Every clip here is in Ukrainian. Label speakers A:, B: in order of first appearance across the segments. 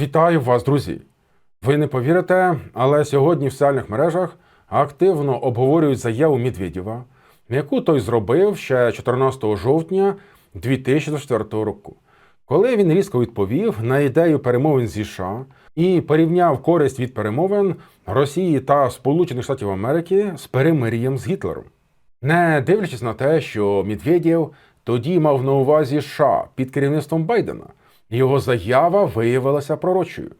A: Вітаю вас, друзі! Ви не повірите, але сьогодні в соціальних мережах активно обговорюють заяву Медведєва, яку той зробив ще 14 жовтня 2004 року, коли він різко відповів на ідею перемовин зі США і порівняв користь від перемовин Росії та Сполучених Штатів Америки з перемир'ям з Гітлером. Не дивлячись на те, що Медведєв тоді мав на увазі США під керівництвом Байдена, його заява виявилася пророчою.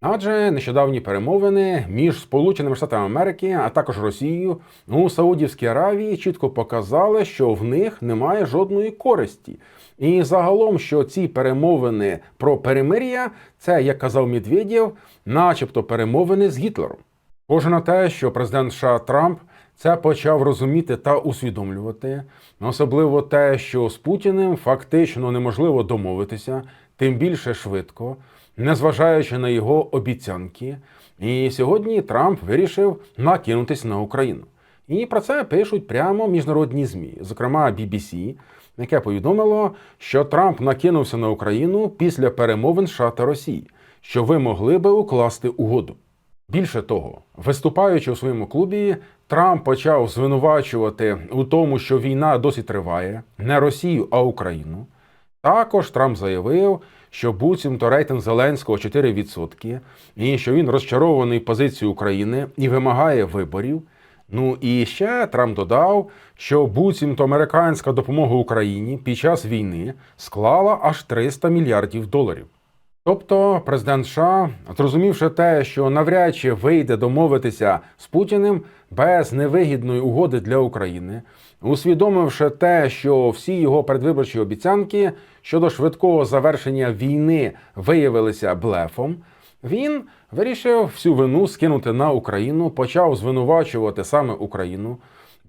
A: Адже нещодавні перемовини між Сполученими Штатами Америки, а також Росією у Саудівській Аравії чітко показали, що в них немає жодної користі. І загалом, що ці перемовини про перемир'я, це, як казав Медведєв, начебто перемовини з Гітлером. Схоже на те, що президент США Трамп це почав розуміти та усвідомлювати, особливо те, що з Путіним фактично неможливо домовитися, тим більше швидко, незважаючи на його обіцянки. І сьогодні Трамп вирішив накинутися на Україну. І про це пишуть прямо міжнародні ЗМІ, зокрема BBC, яке повідомило, що Трамп накинувся на Україну після перемовин США та Росії, що ви могли би укласти угоду. Більше того, виступаючи у своєму клубі, Трамп почав звинувачувати у тому, що війна досі триває, не Росію, а Україну. Також Трамп заявив, що буцімто рейтинг Зеленського 4%, і що він розчарований позицією України і вимагає виборів. Ну і ще Трамп додав, що буцімто американська допомога Україні під час війни склала аж 300 мільярдів доларів. Тобто президент США, зрозумівши те, що навряд чи вийде домовитися з Путіним без невигідної угоди для України, усвідомивши те, що всі його передвиборчі обіцянки щодо швидкого завершення війни виявилися блефом, він вирішив всю вину скинути на Україну, почав звинувачувати саме Україну,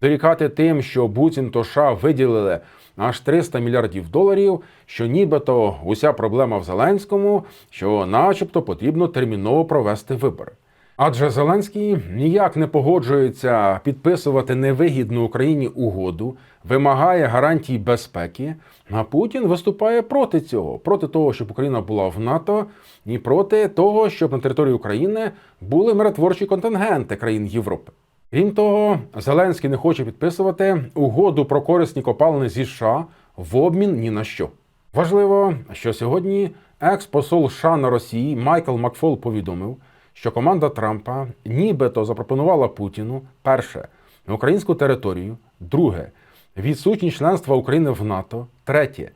A: дорікати тим, що буцімто США виділили аж 300 мільярдів доларів, що нібито уся проблема в Зеленському, що, начебто, потрібно терміново провести вибори. Адже Зеленський ніяк не погоджується підписувати невигідну Україні угоду, вимагає гарантій безпеки. А Путін виступає проти цього, проти того, щоб Україна була в НАТО, і проти того, щоб на території України були миротворчі контингенти країн Європи. Крім того, Зеленський не хоче підписувати угоду про корисні копалини зі США в обмін ні на що. Важливо, що сьогодні екс-посол США на Росії Майкл Макфол повідомив, що команда Трампа нібито запропонувала Путіну перше українську територію, друге відсутність членства України в НАТО, третє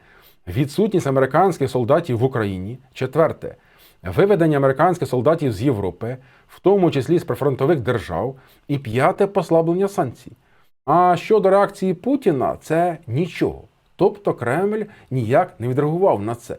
A: відсутність американських солдатів в Україні, четверте виведення американських солдатів з Європи, в тому числі з прифронтових держав, і п'яте послаблення санкцій. А щодо реакції Путіна, це нічого. Тобто Кремль ніяк не відреагував на це.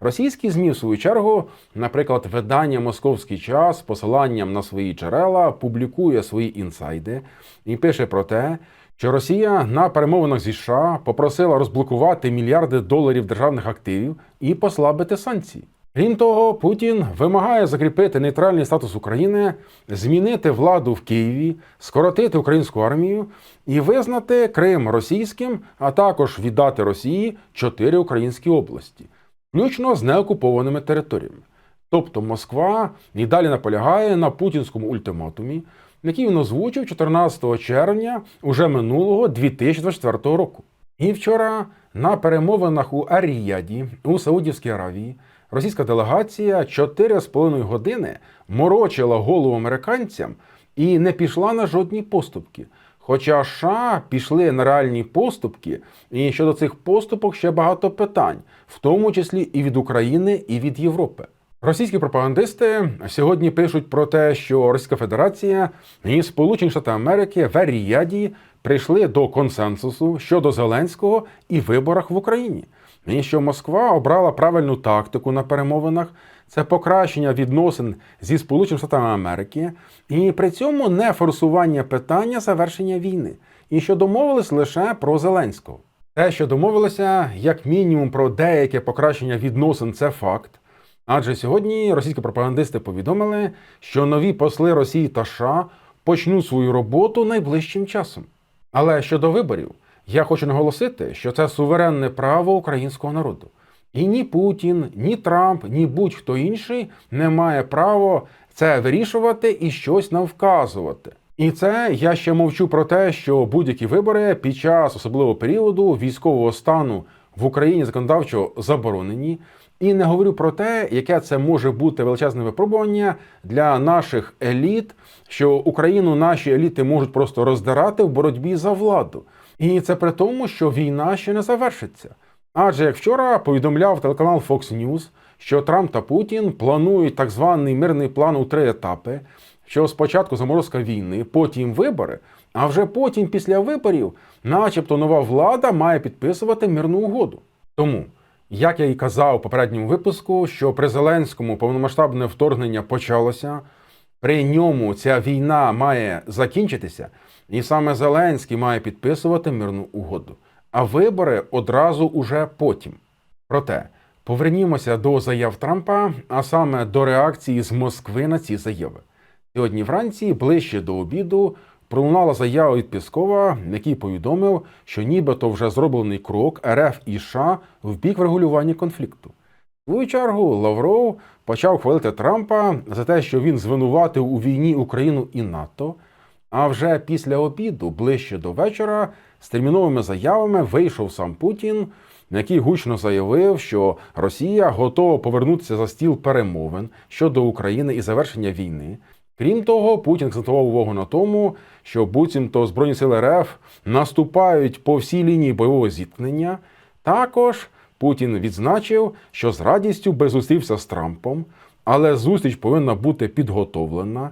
A: Російські ЗМІ, в свою чергу, наприклад, видання Московський час з посиланням на свої джерела публікує свої інсайди і пише про те, що Росія на перемовинах зі США попросила розблокувати мільярди доларів державних активів і послабити санкції. Крім того, Путін вимагає закріпити нейтральний статус України, змінити владу в Києві, скоротити українську армію і визнати Крим російським, а також віддати Росії чотири українські області, включно з неокупованими територіями. Тобто Москва і далі наполягає на путінському ультиматумі, який він озвучив 14 червня уже минулого 2024 року. І вчора на перемовинах у Аріяді у Саудівській Аравії російська делегація 4,5 години морочила голову американцям і не пішла на жодні поступки. Хоча США пішли на реальні поступки, і щодо цих поступок ще багато питань, в тому числі і від України, і від Європи. Російські пропагандисти сьогодні пишуть про те, що Російська Федерація і Сполучені Штати Америки в Аріяді прийшли до консенсусу щодо Зеленського і виборах в Україні. І що Москва обрала правильну тактику на перемовинах, це покращення відносин зі Сполученими Штатами Америки, і при цьому не форсування питання завершення війни, і що домовились лише про Зеленського. Те, що домовилися, як мінімум, про деяке покращення відносин, це факт. Адже сьогодні російські пропагандисти повідомили, що нові посли Росії та США почнуть свою роботу найближчим часом. Але щодо виборів, я хочу наголосити, що це суверенне право українського народу. І ні Путін, ні Трамп, ні будь-хто інший не має права це вирішувати і щось нам вказувати. І це я ще мовчу про те, що будь-які вибори під час особливого періоду військового стану в Україні законодавчо заборонені. І не говорю про те, яке це може бути величезне випробування для наших еліт, що Україну наші еліти можуть просто роздирати в боротьбі за владу. І це при тому, що війна ще не завершиться. Адже як вчора повідомляв телеканал Fox News, що Трамп та Путін планують так званий мирний план у три етапи: що спочатку заморозка війни, потім вибори, а вже потім, після виборів, начебто нова влада має підписувати мирну угоду. Тому, як я і казав у попередньому випуску, що при Зеленському повномасштабне вторгнення почалося, при ньому ця війна має закінчитися, і саме Зеленський має підписувати мирну угоду. А вибори одразу уже потім. Проте повернімося до заяв Трампа, а саме до реакції з Москви на ці заяви. Сьогодні вранці, ближче до обіду, пролунала заява від Піскова, який повідомив, що нібито вже зроблений крок РФ і США в бік врегулювання конфлікту. Свою чергу Лавров почав хвалити Трампа за те, що він звинуватив у війні Україну і НАТО. А вже після обіду, ближче до вечора, з терміновими заявами вийшов сам Путін, який гучно заявив, що Росія готова повернутися за стіл перемовин щодо України і завершення війни. Крім того, Путін акцентував увагу на тому, що буцімто Збройні сили РФ наступають по всій лінії бойового зіткнення. Також Путін відзначив, що з радістю би зустрівся з Трампом, але зустріч повинна бути підготовлена.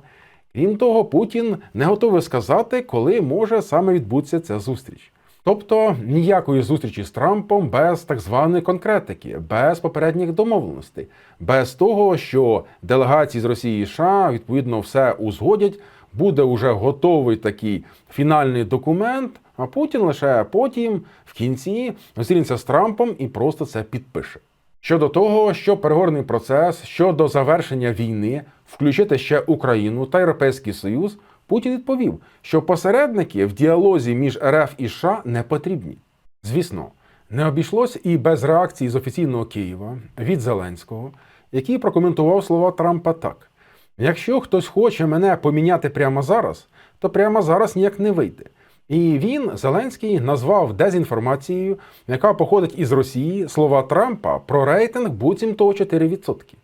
A: Крім того, Путін не готовий сказати, коли може саме відбутися ця зустріч. Тобто ніякої зустрічі з Трампом без так званої конкретики, без попередніх домовленостей, без того, що делегації з Росії і США відповідно все узгодять, буде уже готовий такий фінальний документ. А Путін лише потім в кінці зустрінеться з Трампом і просто це підпише. Щодо того, що переговорний процес щодо завершення війни включити ще Україну та Європейський Союз, Путін відповів, що посередники в діалозі між РФ і США не потрібні. Звісно, не обійшлось і без реакції з офіційного Києва від Зеленського, який прокоментував слова Трампа так: якщо хтось хоче мене поміняти прямо зараз, то прямо зараз ніяк не вийде. І він, Зеленський, назвав дезінформацією, яка походить із Росії, слова Трампа про рейтинг буцімто 4%.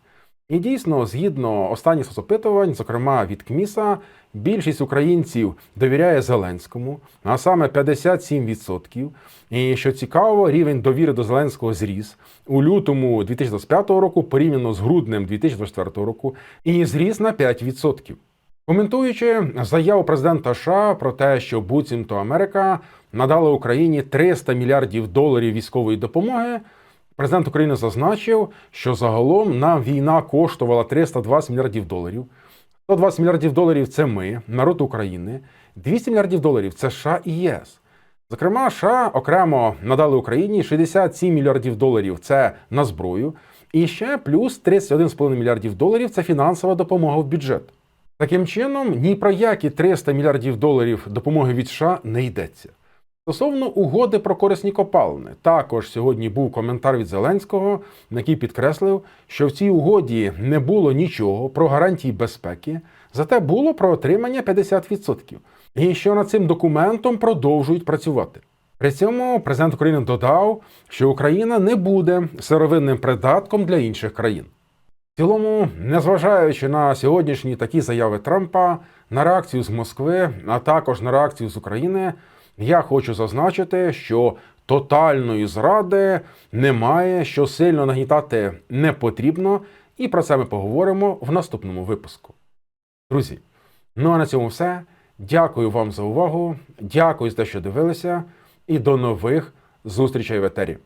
A: І дійсно, згідно останніх соцопитувань, зокрема від КМІСа, більшість українців довіряє Зеленському, а саме 57%. І що цікаво, рівень довіри до Зеленського зріс у лютому 2025 року порівняно з груднем 2024 року, і зріс на 5%. Коментуючи заяву президента США про те, що буцімто Америка надала Україні 300 мільярдів доларів військової допомоги, президент України зазначив, що загалом нам війна коштувала 320 мільярдів доларів. 120 мільярдів доларів це ми, народ України, 200 мільярдів доларів це США і ЄС. Зокрема, США окремо надали Україні 67 мільярдів доларів це на зброю, і ще плюс 31,5 мільярдів доларів це фінансова допомога в бюджет. Таким чином, ні про які 300 мільярдів доларів допомоги від США не йдеться. Стосовно угоди про корисні копалини, також сьогодні був коментар від Зеленського, який підкреслив, що в цій угоді не було нічого про гарантії безпеки, зате було про отримання 50%. І що над цим документом продовжують працювати. При цьому президент України додав, що Україна не буде сировинним придатком для інших країн. Цілому, незважаючи на сьогоднішні такі заяви Трампа, на реакцію з Москви, а також на реакцію з України, я хочу зазначити, що тотальної зради немає, що сильно нагнітати не потрібно, і про це ми поговоримо в наступному випуску. Друзі, ну а на цьому все. Дякую вам за увагу, дякую за те, що дивилися, і до нових зустрічей в етері.